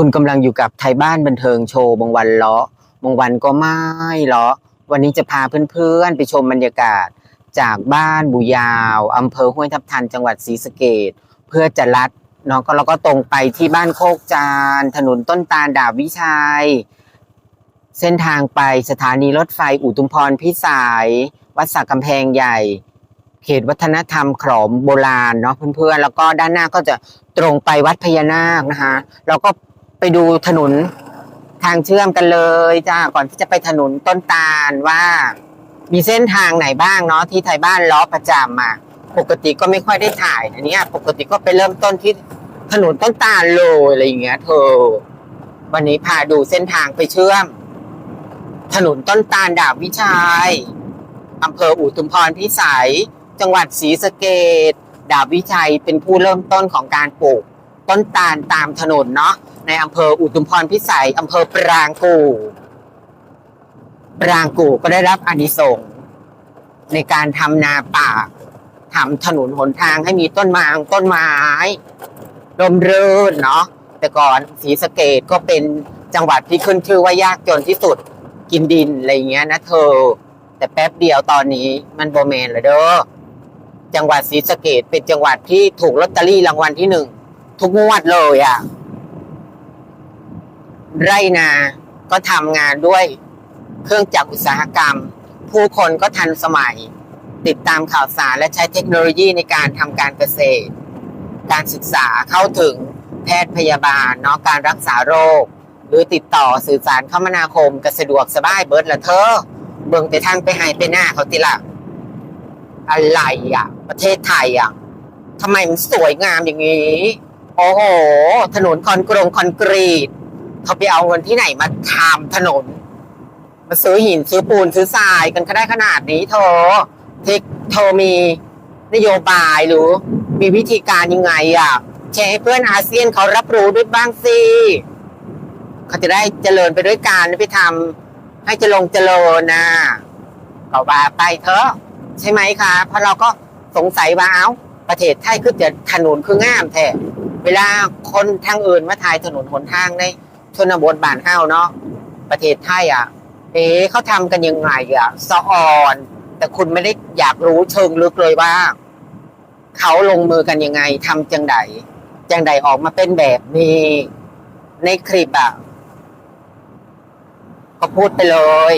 คุณกำลังอยู่กับไทยบ้านบันเทิงโชว์บางวันเลาะบางวันก็ไม่เลาะวันนี้จะพาเพื่อนๆ ไปชมบรรยากาศ จากบ้านบุยาวอำเภอห้วยทับทันจังหวัดศรีสะเกดเพื่อจะลัดเนาะก็เราก็ตรงไปที่บ้านโคกจาน ถนนต้นตาลดาบวิชัย เส้นทางไปสถานีรถไฟอุทุมพรพิสัย วัดสักกำแพงใหญ่เขตวัฒนธรรมขลอมโบราณเนาะเพื่อนๆ แล้วก็ด้านหน้าก็จะตรงไปวัดพญานาคนะคะเราก็ ไปดูถนนทางเชื่อมกันเลยจ้าก่อนที่จะไปถนนต้นตาลว่า มีเส้นทางไหนบ้างเนาะที่ไทยบ้านล้อประจำอะปกติก็ไม่ค่อยได้ถ่ายอันนี้ปกติก็ไปเริ่มต้นที่ถนนต้นตาลเลยอะไรอย่างเงี้ย เธอ วันนี้พาดูเส้นทางไปเชื่อม ถนนต้นตาลดาบวิชัยอำเภออุทุมพรพิสัย จังหวัดศรีสะเกดดาบวิชัยเป็นผู้เริ่มต้นของการปลูก ต้นตาลตามถนนเนาะ ในอำเภออุทุมพรพิสัยอำเภอปรางกู ปรางกูก็ได้รับอานิสงส์ในการทำนาป่าทำถนนหนทางให้มีต้นไม้ต้นไม้ร่มรื่นเนาะแต่ก่อนศรีสะเกดก็เป็นจังหวัดที่ขึ้นชื่อว่ายากจนที่สุดกินดินอะไรอย่างเงี้ยนะเธอ แต่แป๊บเดียวตอนนี้มันโบแมนเลยเด้อจังหวัดศรีสะเกดเป็นจังหวัดที่ถูกลอตเตอรี่รางวัลที่หนึ่งทุกงวดเลยอะ่ะ ไรนาก็ทำงานด้วยเครื่องจักรอุตสาหกรรม ผู้คนก็ทันสมัย ติดตามข่าวสารและใช้เทคโนโลยีในการทำการเกษตร การศึกษาเข้าถึงแพทย์พยาบาลเนาะการรักษาโรค หรือติดต่อสื่อสารคมนาคมก็สะดวกสบายเบิร์ดละเธอ เบิ่งแต่ทางไปให้ไปหน้าเขาติละอะไรอะประเทศไทยอะทำไมมันสวยงามอย่างนี้ โอ้โห ถนนคอนกรงคอนกรีต เขาไปเอาเงินที่ไหนมาทำถนน มาซื้อหินซื้อปูนซื้อทรายกันก็ได้ขนาดนี้เธอเทคเธอมีนโยบายหรือ มีวิธีการยังไงอะแชร์ให้เพื่อนอาเซียนเขารับรู้ด้วยบ้างสิเขาจะได้เจริญไปด้วยกันไปทำให้จริญเจริญนะก็ว่าไปเถอะใช่ไหมคะเพราะเราก็สงสัยว่าเอ้าประเทศไทยคือจะถนนคืองามแท้เวลาคนทางอื่นมาถ่ายถนนหนทางใน ชนบทบ้านเฮาเนาะประเทศไทยอะ เอ๊ะเขาทำกันยังไงอะสะอ่อน แต่คุณไม่ได้อยากรู้เชิงลึกเลยว่า เขาลงมือกันยังไงทำจังใดจังใดออกมาเป็นแบบนี้ ในคลิปอะก็พูดไปเลย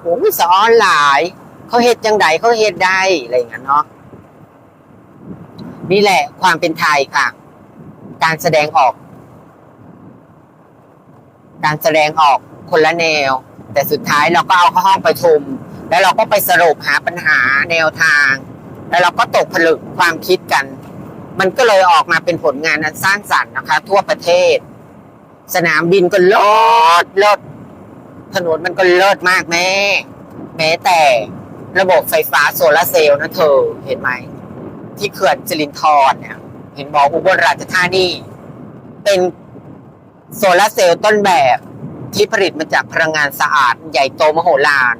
โอ้ยสะออนหลาย เขาเฮ็ดจังใดเขาเฮ็ดได้อะไรอย่างเงี้ยเนาะนี่แหละความเป็นไทยค่ะ การแสดงออก การแสดงออกคนละแนว แต่สุดท้ายเราก็เอาเข้าห้องประชุม แล้วเราก็ไปสรุปหาปัญหาแนวทาง แล้วเราก็ตกผลึกความคิดกัน มันก็เลยออกมาเป็นผลงานอันสร้างสรรค์นะคะ ทั่วประเทศ สนามบินก็เลิศเลิศถนนมันก็เลิศมากแม่แม้แต่ระบบไฟฟ้าโซลาเซลล์นะเธอเห็นไหม ที่เขื่อนจรินทรเนี่ย เห็นบอกอุบลราชธานี เป็น โซลาร์เซลล์ต้นแบบที่ผลิตมาจากพลังงานสะอาดใหญ่โตมโหฬาร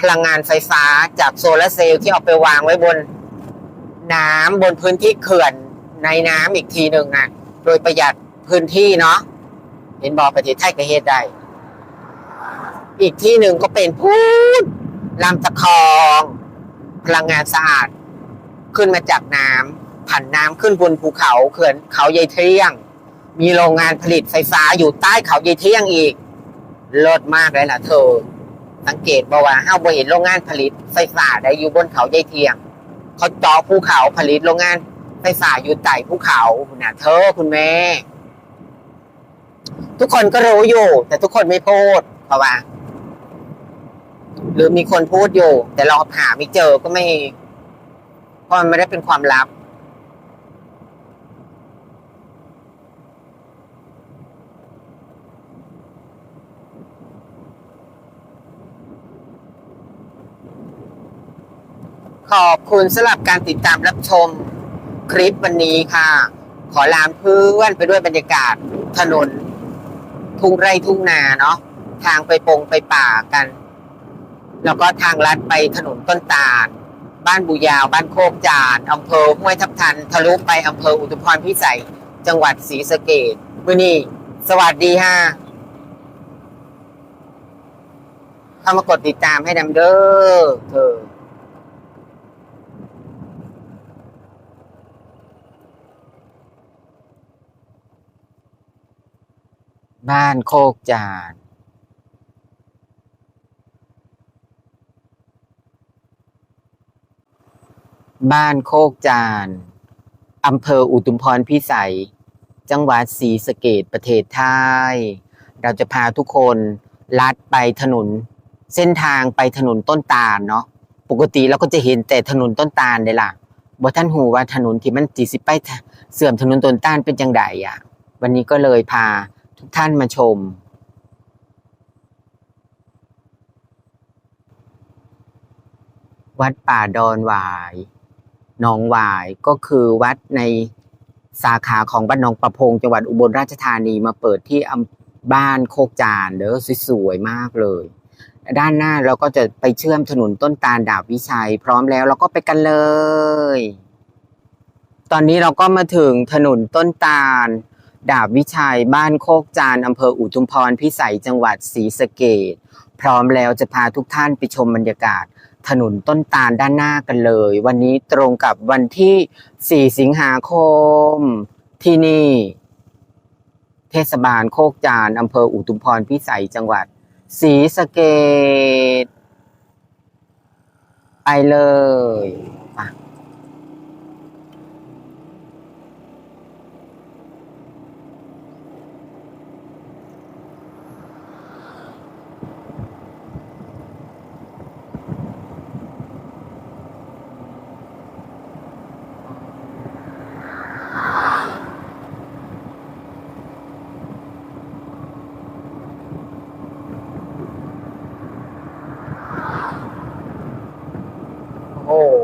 พลังงานไฟฟ้าจากโซลาร์เซลล์ที่เอาไปวางไว้บน น้ำบนพื้นที่เขื่อนในน้ำอีกทีหนึ่งอะโดยประหยัดพื้นที่เนาะเห็นบอกประเทศไทยก็เฮ็ดได้ อีกที่หนึ่งก็เป็นพูดลำตะคองพลังงานสะอาด ขึ้นมาจากน้ำผ่านน้ำขึ้นบนภูเขาเขื่อนเขาใยเที่ยง มีโรงงานผลิตไฟฟ้าอยู่ใต้เขาใยเที่ยงอีกเลิศมากเลยล่ะเธอ สังเกตบอกว่าเฮาบ่เห็นโรงงานผลิตไฟฟ้าได้อยู่บนเขาใยเที่ยง เขาจาะภูเขาผลิตโรงงานไฟฟ้าอยู่ใต้ภูเขาน่ะเธอคุณแม่ ทุกคนก็รู้อยู่ แต่ทุกคนไม่พูดเพราะว่า หรือมีคนพูดอยู่ แต่เราหาไม่เจอก็ไม่เพราะมันไม่ได้เป็นความลับ ขอบคุณสำหรับการติดตามรับชมคลิปวันนี้ค่ะ ขอลามเพื่อนไปด้วยบรรยากาศถนน ทุ่งไร่ทุ่งนาเนาะทางไปปงไปป่ากัน แล้วก็ทางลัดไปถนนต้นตาล บ้านบูยาว บ้านโคกจานอำเภอห้วยทับทัน ทะลุไปอำเภออุทุพรพิสัย จังหวัดศรีสะเกดมื่อนี้สวัสดีฮะเข้ามากดติดตามให้ดำเด้อเธอ บ้านโคกจานบ้านโคกจานอำเภออุทุมพรพิสัย จังหวัดศรีสะเกดประเทศไทย เราจะพาทุกคนลัดไปถนน เส้นทางไปถนนต้นตาลเนาะ ปกติเราก็จะเห็นแต่ถนนต้นตาลเลยล่ะบ่ท่านหูว่าถนนที่มันจีสิไปเสื่อมถนนต้นตาลเป็นจังไดอะ วันนี้ก็เลยพา ทุกท่านมาชม วัดป่าดอนหวายหนองหวายก็คือวัดในสาขาของบ้านหนองประพงจังหวัดอุบลราชธานีมาเปิดที่อำบ้านโคกจานเด้อสวยๆมากเลย ด้านหน้าเราก็จะไปเชื่อมถนนต้นตาลดาบวิชัย พร้อมแล้วเราก็ไปกันเลย ตอนนี้เราก็มาถึงถนนต้นตาล ดาบวิชัยบ้านโคกจานอำเภออุทุมพรพิสัยจังหวัดศรีสะเกดพร้อมแล้วจะพาทุกท่านไปชมบรรยากาศ ถนนต้นตาลด้านหน้ากันเลย วันนี้ตรงกับวันที่ 4 สิงหาคม ที่นี่ เทศบาลโคกจานอำเภออุทุมพรพิสัยจังหวัดศรีสะเกดไปเลยไป โอ้โห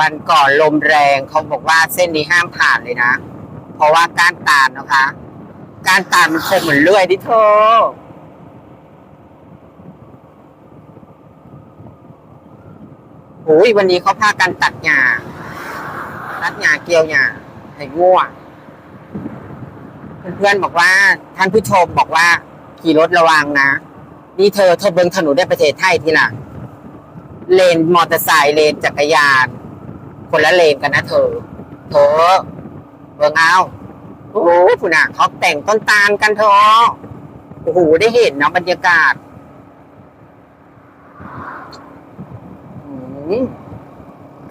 วันก่อนลมแรงเขาบอกว่าเส้นนี้ห้ามผ่านเลยนะ เพราะว่ากานตาลนะคะ กานตาลมันคมเหมือนเลื่อยดิเธอโอ้ยวันนี้เขาพากันตัดหญ้าตัดหญ้าเกี่ยวหญ้าให้ง่วเพื่อนๆบอกว่าท่านผู้ชมบอกว่า ขี่รถระวังนะ นี่เธอเธอเบิ่งถนนได้ประเทศไทยทีหลังเลนมอเตอร์ไซค์เลนจักรยาน คนละเลนกันนะเธอเธอเบิ่งเอาโอ้โหผู้น่ะเขาแต่งต้นตาลกันเธอโอ้โหได้เห็นเนาะบรรยากาศ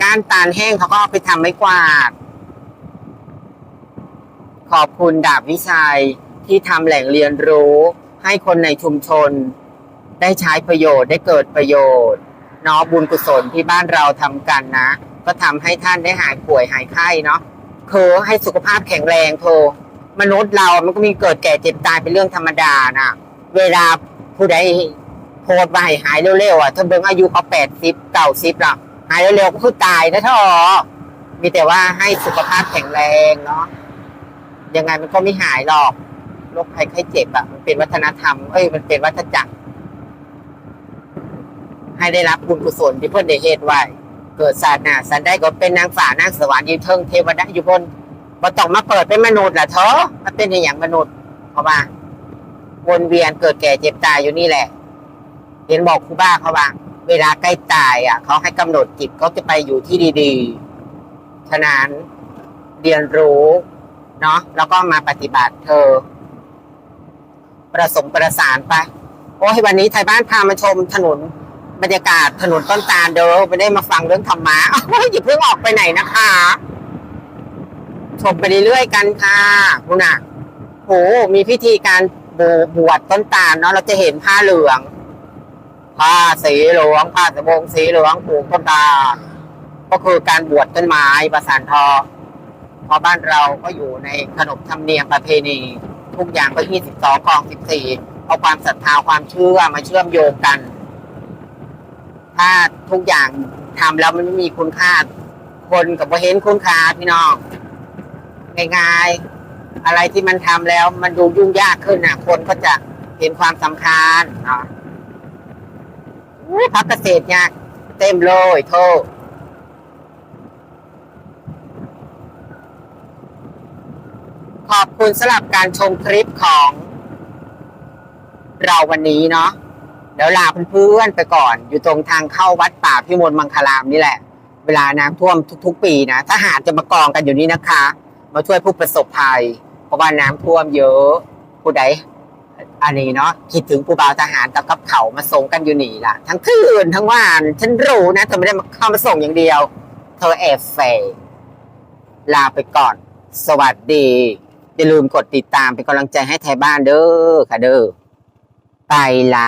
การตาลแห้งเขาก็เอาไปทำไม้กวาด ขอบคุณดาบวิชัยที่ทำแหล่งเรียนรู้ ให้คนในชุมชน ได้ใช้ประโยชน์ได้เกิดประโยชน์เนาะบุญกุศลที่บ้านเราทำกันนะ ก็ทำให้ท่านได้หายป่วยหายไข้เนาะคือให้สุขภาพแข็งแรงโทมนุษย์เรามันก็มีเกิดแก่เจ็บตายเป็นเรื่องธรรมดานะเวลาผู้ใดโพดไปหายเร็วๆอะถ้าเบิ่งอายุเขาแปดสิบเก้าสิบละหายเร็วๆก็คือตายนะท่อมีแต่ว่าให้สุขภาพแข็งแรงเนาะยังไงมันก็ไม่หายหรอกโรคภัยไข้เจ็บอะมันเป็นวัฒนธรรมเอ้ยมันเป็นวัฏจักรให้ได้รับบุญกุศลที่เพื่อนได้เหตุไว้ เกิดศาสนาสันได้ก็เป็นนางฝ่านางสวรรค์อยืนเทิงเทวดาอยู่บนบ่ต้องมาเปิดเป็นมนุษย์ล่ะเธอมาเป็นอย่างมนุษย์เพราะว่าวนเวียนเกิดแก่เจ็บตายอยู่นี่แหละ เห็นบอกครูบ้าเขาว่าเวลาใกล้ตายอะ เขาให้กำหนดจิตเขาจะไปอยู่ที่ดีๆ ฉะนั้นเรียนรู้เนาะแล้วก็มาปฏิบัติเธอ ประสมประสานไป โอ้ยวันนี้ไทยบ้านพามาชมถนน บรรยากาศถนนต้นตาลเด้อไม่ได้มาฟังเรื่องธรรมะอ้ยอย่าเพิ่งออกไปไหนนะคะชมไปเรื่อยๆกันค่ะคุณอะโหมีพิธีการบวชต้นตาลเนาะเราจะเห็นผ้าเหลืองผ้าสีเหลืองผ้าสบงสีเหลืองผูกต้นตาลก็คือการบวชต้นไม้ประสานทอเพราะบ้านเราก็อยู่ในขนบธรรมเนียมประเพณี ทุกอย่างก็ยี่สิบสองกองสิบสี่เอาความศรัทธาความเชื่อมาเชื่อมโยงกัน ถ้าทุกอย่างทำแล้วมันไม่มีคุณค่า คนกับเห็นคุณค่าพี่น้องง่ายๆอะไรที่มันทำแล้ว มันดูยุ่งยากขึ้นนะคนก็จะเห็นความสำคัญเนาะอู้พักเกษตรเนี่ยเต็มเลยโทษขอบคุณสำหรับการชมคลิปของเราวันนี้เนาะ เดี๋ยวลาเพื่อนๆไปก่อน อยู่ตรงทางเข้าวัดป่าพิมลมังคลามนี่แหละ เวลาน้ำท่วมทุก ๆ ปีนะทหารจะมากองกันอยู่นี่นะคะ มาช่วยผู้ประสบภัย เพราะว่าน้ำท่วมเยอะผู้ใดอันนี้เนาะคิดถึงผู้บ่าวทหารกับกับเขามาส่งกันอยู่นี่ล่ะ ทั้งคืนทั้งวันฉันรู้นะเธอไม่ได้มาเข้ามาส่งอย่างเดียว เธอแอบเฟย์ลาไปก่อน สวัสดี อย่าลืมกดติดตามเป็นกำลังใจให้ไทยบ้านเด้อค่ะเด้อไปละ